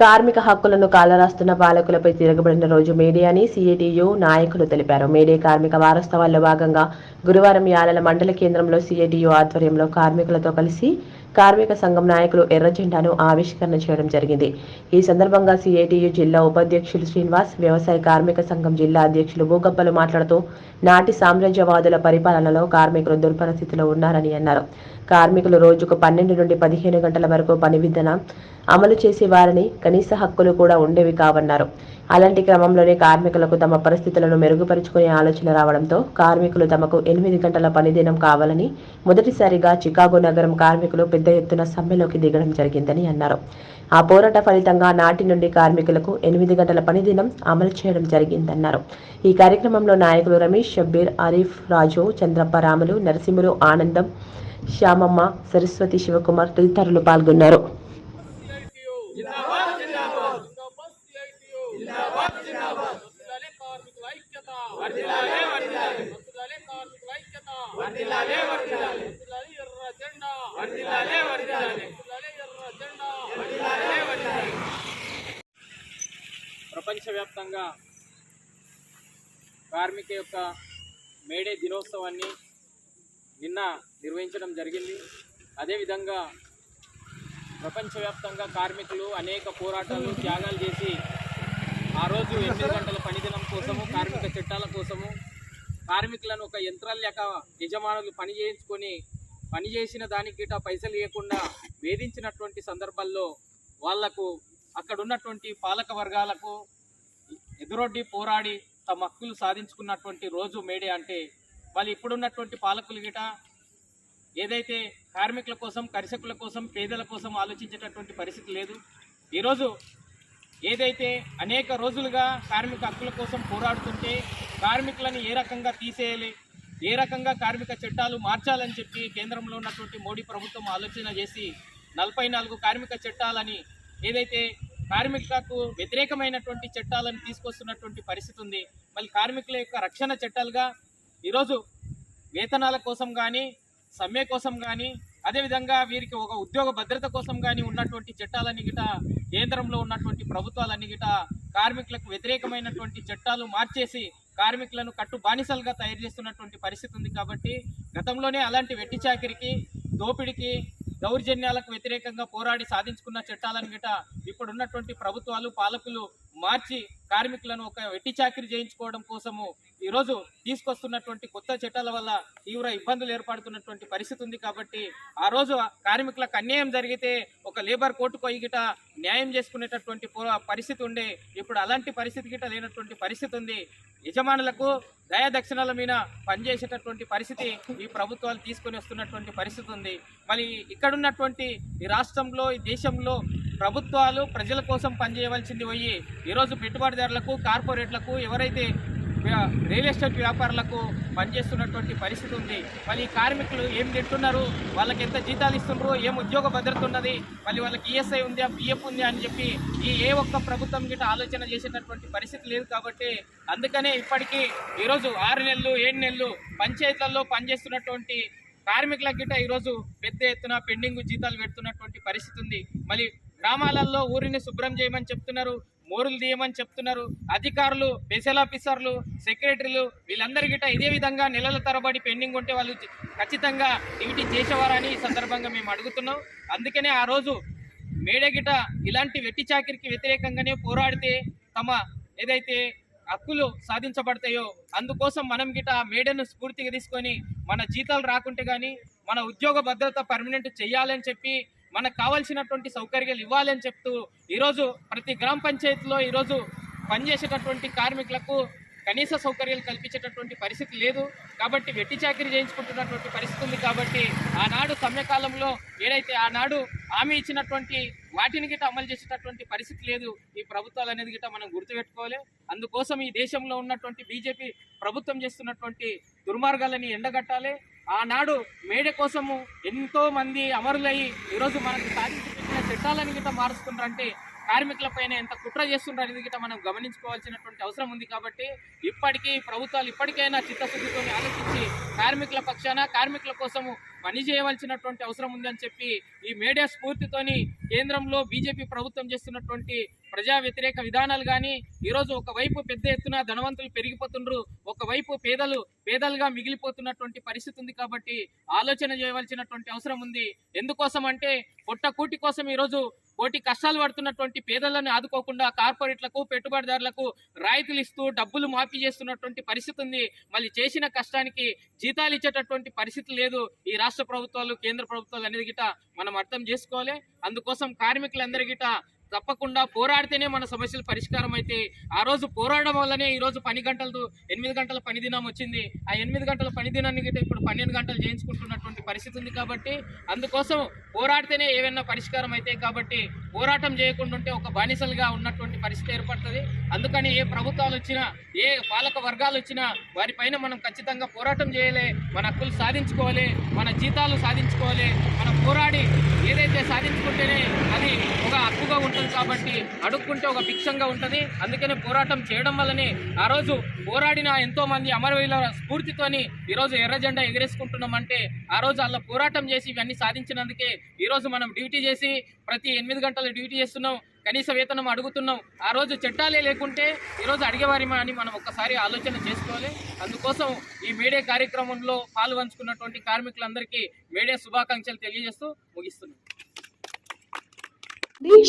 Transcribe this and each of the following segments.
కార్మిక హక్కులను కాలరాస్తున్న పాలకులపై తిరగబడిన రోజు మేడే అని సిఐటియు నాయకులు తెలిపారు. మేడే కార్మిక వారోత్సవాల్లో భాగంగా గురువారం యాలల మండల కేంద్రంలో సిఐటియు ఆధ్వర్యంలో కార్మికులతో కలిసి కార్మిక సంఘం నాయకులు ఎర్ర జెండాను ఆవిష్కరణ చేయడం జరిగింది. ఈ సందర్భంగా సిఐటియు జిల్లా ఉపాధ్యక్షులు శ్రీనివాస్ వ్యవసాయ కార్మిక సంఘం జిల్లా అధ్యక్షులు భూగప్పలు మాట్లాడుతూ నాటి సామ్రాజ్యవాదుల పరిపాలనలో కార్మికులు దుర్పరిస్థితిలో ఉన్నారని అన్నారు. కార్మికులు రోజుకు పన్నెండు నుండి పదిహేను గంటల వరకు పని విధానం అమలు చేసే వారిని కనీస హక్కులు కూడా ఉండేవి కావన్నారు. అలాంటి క్రమంలోనే కార్మికులకు తమ పరిస్థితులను మెరుగుపరుచుకునే ఆలోచన రావడంతో కార్మికులు తమకు ఎనిమిది గంటల పనిదినం కావాలని మొదటిసారిగా చికాగో నగరం కార్మికులు పెద్ద ఎత్తున సమ్మెలోకి దిగడం జరిగిందని అన్నారు. ఆ పోరాట ఫలితంగా నాటి నుండి కార్మికులకు ఎనిమిది గంటల పనిదినం అమలు చేయడం జరిగిందన్నారు. ఈ కార్యక్రమంలో నాయకులు రమేష్ షబ్బీర్ ఆరిఫ్ రాజు చంద్రప్ప రాములు నరసింహులు ఆనందం శ్యామమ్మ సరస్వతి శివకుమార్ తదితరులు పాల్గొన్నారు. ఐక్యత వర్ధిల్లాలే ఎర్ర జెండా ఎర్ర జెండా ప్రపంచవ్యాప్తంగా కార్మిక యొక్క మేడే దినోత్సవాన్ని నిన్న నిర్వహించడం జరిగింది. అదేవిధంగా ప్రపంచవ్యాప్తంగా కార్మికులు అనేక పోరాటాలు త్యాగాలు చేసి ఆ రోజు ఎనిమిది గంటల పని కోసము కార్మిక చట్టాల కోసము కార్మికులను ఒక యంత్రాలు లేక యజమానులు పని చేయించుకొని పని చేసిన దానికి పైసలు ఇవ్వకుండా వేధించినటువంటి సందర్భాల్లో వాళ్ళకు అక్కడ ఉన్నటువంటి పాలక వర్గాలకు ఎదురొడ్డి పోరాడి తమ హక్కులు సాధించుకున్నటువంటి రోజు మేడే అంటే వాళ్ళు ఇప్పుడున్నటువంటి పాలకులు గిట ఏదైతే కార్మికుల కోసం కరిసకుల కోసం పేదల కోసం ఆలోచించేటటువంటి పరిస్థితి లేదు. ఈరోజు ఏదైతే అనేక రోజులుగా కార్మిక హక్కుల కోసం పోరాడుతుంటే కార్మికులను ఏ రకంగా తీసేయాలి? ఏ రకంగా కార్మిక చట్టాలు మార్చాలని చెప్పి కేంద్రంలో ఉన్నటువంటి మోడీ ప్రభుత్వం ఆలోచన చేసి నలభై నాలుగు కార్మిక చట్టాలని ఏదైతే కార్మికులకు వ్యతిరేకమైనటువంటి చట్టాలను తీసుకొస్తున్నటువంటి పరిస్థితి ఉంది మళ్ళీ కార్మికుల యొక్క రక్షణ చట్టాలుగా ఈరోజు వేతనాల కోసం కానీ సమ్మె కోసం కానీ అదేవిధంగా వీరికి ఒక ఉద్యోగ భద్రత కోసం కానీ ఉన్నటువంటి చట్టాలన్నీ గిట కేంద్రంలో ఉన్నటువంటి ప్రభుత్వాలన్నీ గిట కార్మికులకు వ్యతిరేకమైనటువంటి చట్టాలు మార్చేసి కార్మికులను కట్టు బానిసలుగా తయారు చేస్తున్నటువంటి పరిస్థితి ఉంది కాబట్టి గతంలోనే అలాంటి వెట్టి చాకిరికి దోపిడికి దౌర్జన్యాలకు వ్యతిరేకంగా పోరాడి సాధించుకున్న చట్టాలను గిట ఇప్పుడున్నటువంటి ప్రభుత్వాలు పాలకులు మార్చి కార్మికులను ఒక ఎట్టి చాకిరి చేయించుకోవడం కోసము ఈరోజు తీసుకొస్తున్నటువంటి కొత్త చట్టాల వల్ల తీవ్ర ఇబ్బందులు ఏర్పడుతున్నటువంటి పరిస్థితి ఉంది కాబట్టి ఆ రోజు కార్మికులకు అన్యాయం జరిగితే ఒక లేబర్ కోర్టుకు పోయి గిట న్యాయం చేసుకునేటటువంటి పరిస్థితి ఉండే. ఇప్పుడు అలాంటి పరిస్థితి గిట లేనటువంటి పరిస్థితి ఉంది. యజమానులకు దయాదక్షిణాల మీద పనిచేసేటటువంటి పరిస్థితి ఈ ప్రభుత్వాలు తీసుకొని వస్తున్నటువంటి పరిస్థితి ఉంది. మరి ఇక్కడ ఉన్నటువంటి ఈ రాష్ట్రంలో ఈ దేశంలో ప్రభుత్వాలు ప్రజల కోసం పనిచేయవలసింది పోయి ఈరోజు పెట్టుబడిదారులకు కార్పొరేట్లకు ఎవరైతే రియల్ ఎస్టేట్ వ్యాపారులకు పనిచేస్తున్నటువంటి పరిస్థితి ఉంది. మళ్ళీ ఈ కార్మికులు ఏం తింటున్నారు? వాళ్ళకి ఎంత జీతాలు ఇస్తున్నారు ఏం ఉద్యోగ భద్రత ఉన్నది? మళ్ళీ వాళ్ళకి ఈఎస్ఐ ఉందా? పిఎఫ్ ఉంది? అని చెప్పి ఈ ఏ ఒక్క ప్రభుత్వం గిట్ట ఆలోచన చేసేటటువంటి పరిస్థితి లేదు కాబట్టి అందుకనే ఇప్పటికీ ఈరోజు ఆరు నెలలు ఏడు నెలలు పంచాయతీలలో పనిచేస్తున్నటువంటి కార్మికుల గిట్ట ఈరోజు పెద్ద ఎత్తున పెండింగ్ జీతాలు పెడుతున్నటువంటి పరిస్థితి ఉంది. మళ్ళీ గ్రామాలలో ఊరిని శుభ్రం చేయమని చెప్తున్నారు మోరులు తీయమని చెప్తున్నారు. అధికారులు స్పెషల్ ఆఫీసర్లు సెక్రటరీలు వీళ్ళందరి గిట్ట ఇదే విధంగా నెలల తరబడి పెండింగ్ ఉంటే వాళ్ళు ఖచ్చితంగా డ్యూటీ చేసేవారని ఈ సందర్భంగా మేము అడుగుతున్నాం. అందుకనే ఆ రోజు మేడగిట ఇలాంటి వెట్టి చాకిరికి వ్యతిరేకంగానే పోరాడితే తమ ఏదైతే హక్కులు సాధించబడతాయో అందుకోసం మనం గిట ఆ మేడను స్ఫూర్తిగా తీసుకొని మన జీతాలు రాకుంటే కానీ మన ఉద్యోగ భద్రత పర్మనెంట్ చేయాలని చెప్పి మనకు కావాల్సినటువంటి సౌకర్యాలు ఇవ్వాలని చెప్తూ ఈరోజు ప్రతి గ్రామ పంచాయతీలో ఈరోజు పనిచేసేటటువంటి కార్మికులకు కనీస సౌకర్యాలు కల్పించేటటువంటి పరిస్థితి లేదు. కాబట్టి వెట్టి చాకరీ చేయించుకుంటున్నటువంటి పరిస్థితి ఉంది కాబట్టి ఆనాడు సమ్యకాలంలో ఏదైతే ఆనాడు హామీ ఇచ్చినటువంటి వాటిని గిట్ట అమలు చేసేటటువంటి పరిస్థితి లేదు. ఈ ప్రభుత్వాలు అనేది గిట్ట మనం గుర్తుపెట్టుకోవాలి. అందుకోసం ఈ దేశంలో ఉన్నటువంటి బీజేపీ ప్రభుత్వం చేస్తున్నటువంటి దుర్మార్గాలని ఎండగట్టాలి. ఆనాడు మేడ కోసము ఎంతో మంది అమరులయ్యి ఈరోజు మనకు సాధించి పెట్టిన చట్టాలను గిట్ట మారుస్తున్నారంటే కార్మికులపైన ఎంత కుట్ర చేస్తుండ్రో అనేది గిట్ట మనం గమనించుకోవాల్సినటువంటి అవసరం ఉంది కాబట్టి ఇప్పటికీ ప్రభుత్వాలు ఇప్పటికైనా చిత్తశుద్ధితో ఆలోచించి కార్మికుల పక్షాన కార్మికుల కోసము పని చేయవలసినటువంటి అవసరం ఉందని చెప్పి ఈ మీడియా స్ఫూర్తితోని కేంద్రంలో బీజేపీ ప్రభుత్వం చేస్తున్నటువంటి ప్రజా వ్యతిరేక విధానాలు కానీ ఈరోజు ఒకవైపు పెద్ద ఎత్తున ధనవంతులు పెరిగిపోతుండ్రు ఒకవైపు పేదలు పేదలుగా మిగిలిపోతున్నటువంటి పరిస్థితి ఉంది కాబట్టి ఆలోచన చేయవలసినటువంటి అవసరం ఉంది. ఎందుకోసం అంటే పొట్ట కూటి కోసం ఈరోజు కోటి కష్టాలు పడుతున్నటువంటి పేదలను ఆదుకోకుండా కార్పొరేట్లకు పెట్టుబడిదారులకు రాయితీలు ఇస్తూ డబ్బులు మాఫీ చేస్తున్నటువంటి పరిస్థితి ఉంది. మళ్ళీ చేసిన కష్టానికి జీతాలు ఇచ్చేటటువంటి పరిస్థితి లేదు. ఈ రాష్ట్ర ప్రభుత్వాలు కేంద్ర ప్రభుత్వాలు అనేది గిట మనం అర్థం చేసుకోవాలి. అందుకోసం కార్మికులందరి గిట తప్పకుండా పోరాడితేనే మన సమస్యలు పరిష్కారం అయితే. ఆ రోజు పోరాడడం వల్లనే ఈ రోజు పని గంటలతో ఎనిమిది గంటల పని దినం వచ్చింది. ఆ ఎనిమిది గంటల పని దినాన్ని ఇప్పుడు పన్నెండు గంటలు చేయించుకుంటున్నటువంటి పరిస్థితి ఉంది కాబట్టి అందుకోసం పోరాడితేనే ఏమైనా పరిష్కారం అయితే కాబట్టి పోరాటం చేయకుండా ఉంటే ఒక బానిసలుగా ఉన్నటువంటి పరిస్థితి ఏర్పడుతుంది. అందుకని ఏ ప్రభుత్వాలు వచ్చినా ఏ పాలక వర్గాలు వచ్చినా వారిపైన మనం ఖచ్చితంగా పోరాటం చేయాలి మన హక్కులు సాధించుకోవాలి మన జీతాలు సాధించుకోవాలి మనం పోరాడి ఏదైతే సాధించుకుంటేనే అది ఒక హక్కుగా ఉంటుంది కాబట్టి అడుక్కుంటే ఒక భిక్షంగా ఉంటుంది. అందుకనే పోరాటం చేయడం వల్లనే ఆ రోజు పోరాడిన ఎంతో మంది అమరవీరుల స్ఫూర్తితోని ఈరోజు ఎర్రజెండా ఎర్ర జెండా ఎగరేసుకుంటున్నామంటే ఆ రోజు అలా పోరాటం చేసి ఇవన్నీ సాధించినందుకే ఈరోజు మనం డ్యూటీ చేసి ప్రతి ఎనిమిది గంటలు డ్యూటీ చేస్తున్నాం కనీస వేతనం అడుగుతున్నాం. ఆ రోజు చట్టాలే లేకుంటే ఈరోజు అడిగేవారి అని మనం ఒక్కసారి ఆలోచన చేసుకోవాలి. అందుకోసం ఈ మీడియా కార్యక్రమంలో పాల్గొంచుకున్నటువంటి కార్మికులందరికీ మీడియా శుభాకాంక్షలు తెలియజేస్తూ ముగిస్తున్నాం.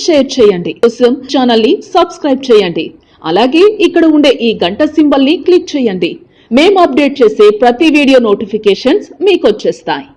షేర్ చేయండి. కోసం ఛానల్ని సబ్స్క్రైబ్ చేయండి. అలాగే ఇక్కడ ఉండే ఈ గంట సింబల్ని క్లిక్ చేయండి. మేము అప్డేట్ చేసే ప్రతి వీడియో నోటిఫికేషన్స్ మీకు వచ్చేస్తాయి.